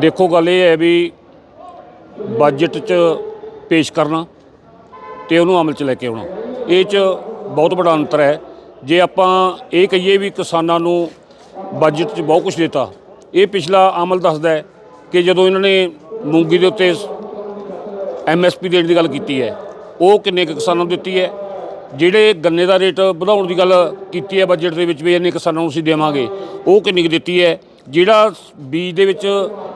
ਦੇਖੋ ਗੱਲ ਇਹ ਹੈ ਵੀ ਬਜਟ 'ਚ ਪੇਸ਼ ਕਰਨਾ ਤੇ ਉਹਨੂੰ ਅਮਲ 'ਚ ਲੈ ਕੇ ਆਉਣਾ। ਇਹ 'ਚ ਬਹੁਤ ਵੱਡਾ ਅੰਤਰ ਹੈ। ਜੇ ਆਪਾਂ ਇਹ ਕਹੀਏ ਵੀ ਕਿਸਾਨਾਂ ਨੂੰ ਬਜਟ 'ਚ ਬਹੁਤ ਕੁਝ ਦਿੱਤਾ, ਇਹ ਪਿਛਲਾ ਅਮਲ ਦੱਸਦਾ ਹੈ ਕਿ ਜਦੋਂ ਇਹਨਾਂ ਨੇ ਮੂੰਗੀ ਦੇ ਉੱਤੇ ਐਮਐਸਪੀ ਦੇਣ ਦੀ ਗੱਲ ਕੀਤੀ ਹੈ, ਉਹ ਕਿੰਨੇ ਕੁ ਕਿਸਾਨਾਂ ਨੂੰ ਦਿੱਤੀ ਹੈ? ਜਿਹੜੇ ਗੰਨੇ ਦਾ ਰੇਟ ਵਧਾਉਣ ਦੀ ਗੱਲ ਕੀਤੀ ਹੈ ਬਜਟ ਦੇ ਵਿੱਚ ਵੀ ਇੰਨੇ ਕਿਸਾਨਾਂ ਨੂੰ ਅਸੀਂ ਦੇਵਾਂਗੇ, ਉਹ ਕਿੰਨੀ ਕੁ ਦਿੱਤੀ ਹੈ? ਜਿਹੜਾ ਬੀਜ ਦੇ ਵਿੱਚ,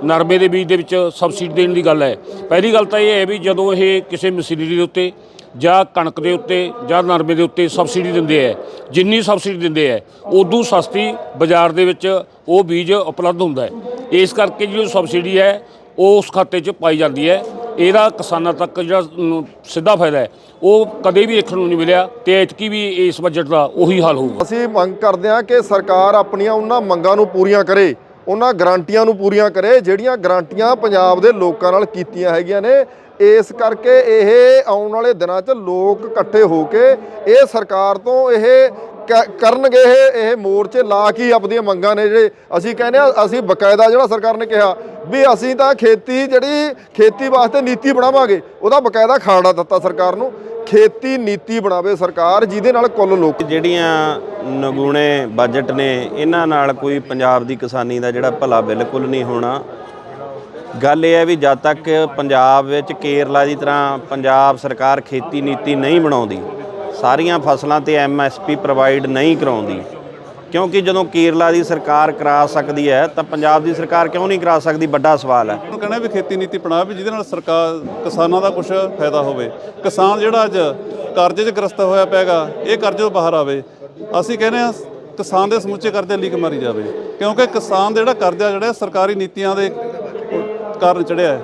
ਨਰਮੇ ਦੇ ਬੀਜ ਦੇ ਵਿੱਚ ਸਬਸਿਡੀ ਦੇਣ ਦੀ ਗੱਲ ਹੈ। ਪਹਿਲੀ ਗੱਲ ਤਾਂ ਇਹ ਹੈ ਵੀ ਜਦੋਂ ਇਹ ਕਿਸੇ ਮਸ਼ੀਨਰੀ ਦੇ ਉੱਤੇ ਜਾਂ ਕਣਕ ਦੇ ਉੱਤੇ ਜਾਂ ਨਰਮੇ ਦੇ ਉੱਤੇ ਸਬਸਿਡੀ ਦਿੰਦੇ ਹੈ, ਜਿੰਨੀ ਸਬਸਿਡੀ ਦਿੰਦੇ ਹੈ, ਉਦੋਂ ਸਸਤੀ ਬਾਜ਼ਾਰ ਦੇ ਵਿੱਚ ਉਹ ਬੀਜ ਉਪਲਬਧ ਹੁੰਦਾ ਹੈ। ਇਸ ਕਰਕੇ ਜਿਹੜੀ ਸਬਸਿਡੀ ਹੈ, ਉਹ ਉਸ ਖਾਤੇ 'ਚ ਪਾਈ ਜਾਂਦੀ ਹੈ। ਇਹਦਾ ਕਿਸਾਨਾਂ ਤੱਕ ਜਿਹੜਾ ਅਮ, ਸਿੱਧਾ ਫਾਇਦਾ ਹੈ। ਉਹ ਕਦੇ ਵੀ ਦੇਖਣ ਨੂੰ ਨਹੀਂ ਮਿਲਿਆ ਤੇ ਐਤਕੀ ਵੀ ਇਸ ਬਜਟ ਦਾ ਉਹੀ ਹਾਲ ਹੋਊਗਾ। ਅਸੀਂ ਮੰਗ ਕਰਦੇ ਹਾਂ ਕਿ ਸਰਕਾਰ ਆਪਣੀਆਂ ਉਹਨਾਂ ਮੰਗਾਂ ਨੂੰ ਪੂਰੀਆਂ ਕਰੇ ਉਹਨਾਂ ਗਰੰਟੀਆਂ ਨੂੰ ਪੂਰੀਆਂ ਕਰੇ ਜਿਹੜੀਆਂ ਗਰੰਟੀਆਂ ਪੰਜਾਬ ਦੇ ਲੋਕਾਂ ਨਾਲ ਕੀਤੀਆਂ ਹੈਗੀਆਂ ਨੇ। ਇਸ ਕਰਕੇ ਇਹ ਆਉਣ ਵਾਲੇ ਦਿਨਾਂ 'ਚ ਲੋਕ ਇਕੱਠੇ ਹੋ ਕੇ ਇਹ ਸਰਕਾਰ ਤੋਂ ਇਹ ਕ- ਕਰਨਗੇ ਇਹ ਇਹ ਮੋਰਚੇ ਲਾ ਕੇ ਹੀ ਆਪਣੀਆਂ ਮੰਗਾਂ ਨੇ ਜਿਹੜੇ ਅਸੀਂ ਕਹਿੰਦੇ ਆ ਅਸੀਂ ਬਕਾਇਦਾ ਜਿਹੜਾ ਸਰਕਾਰ ਨੇ ਕਿਹਾ ਵੀ ਅਸੀਂ ਤਾਂ ਖੇਤੀ ਜਿਹੜੀ ਖੇਤੀ ਵਾਸਤੇ ਨੀਤੀ ਬਣਾਵਾਂਗੇ, ਉਹਦਾ ਬਕਾਇਦਾ ਖਾੜਾ ਦਿੱਤਾ ਸਰਕਾਰ ਨੂੰ। ਖੇਤੀ ਨੀਤੀ ਬਣਾਵੇ ਸਰਕਾਰ, ਜਿਹਦੇ ਨਾਲ ਕੁੱਲ ਲੋਕ ਜਿਹੜੀਆਂ ਨਗੂਣੇ ਬਜਟ ਨੇ, ਇਹਨਾਂ ਨਾਲ ਕੋਈ ਪੰਜਾਬ ਦੀ ਕਿਸਾਨੀ ਦਾ ਜਿਹੜਾ ਭਲਾ ਬਿਲਕੁਲ ਨਹੀਂ ਹੋਣਾ। ਗੱਲ ਇਹ ਹੈ ਵੀ ਜਦ ਤੱਕ ਪੰਜਾਬ ਵਿੱਚ ਕੇਰਲਾ ਦੀ ਤਰ੍ਹਾਂ ਪੰਜਾਬ ਸਰਕਾਰ ਖੇਤੀ ਨੀਤੀ ਨਹੀਂ ਬਣਾਉਂਦੀ, ਸਾਰੀਆਂ ਫਸਲਾਂ ਤੇ ਐਮਐਸਪੀ ਪ੍ਰੋਵਾਈਡ ਨਹੀਂ ਕਰਾਉਂਦੀ ਕਿਉਂਕਿ ਜਦੋਂ ਕੇਰਲਾ ਦੀ ਸਰਕਾਰ ਕਰਾ ਸਕਦੀ ਹੈ, ਤਾਂ ਪੰਜਾਬ ਦੀ ਸਰਕਾਰ ਕਿਉਂ ਨਹੀਂ ਕਰਾ ਸਕਦੀ? ਵੱਡਾ ਸਵਾਲ ਹੈ। ਉਹ ਕਹਿਣਾ ਵੀ ਖੇਤੀ ਨੀਤੀ ਬਣਾ ਵੀ ਜਿਹਦੇ ਨਾਲ ਸਰਕਾਰ, ਕਿਸਾਨਾਂ ਦਾ ਕੁਝ ਫਾਇਦਾ ਹੋਵੇ। ਕਿਸਾਨ ਜਿਹੜਾ ਅੱਜ ਕਰਜ਼ੇ 'ਚ ਗ੍ਰਸਤ ਹੋਇਆ ਪਿਆਗਾ, ਇਹ ਕਰਜ਼ੇ ਤੋਂ ਬਾਹਰ ਆਵੇ। ਅਸੀਂ ਕਹਿੰਦੇ ਆ ਕਿਸਾਨ ਦੇ ਸਮੁੱਚੇ ਕਰਜ਼ੇ ਲੀਕ ਮਾਰੀ ਜਾਵੇ। ਕਿਉਂਕਿ ਕਿਸਾਨ ਦਾ ਜਿਹੜਾ ਕਰਜ਼ਾ ਜਿਹੜਾ ਸਰਕਾਰੀ ਨੀਤੀਆਂ ਦੇ ਕਾਰਨ ਚੜਿਆ ਹੈ।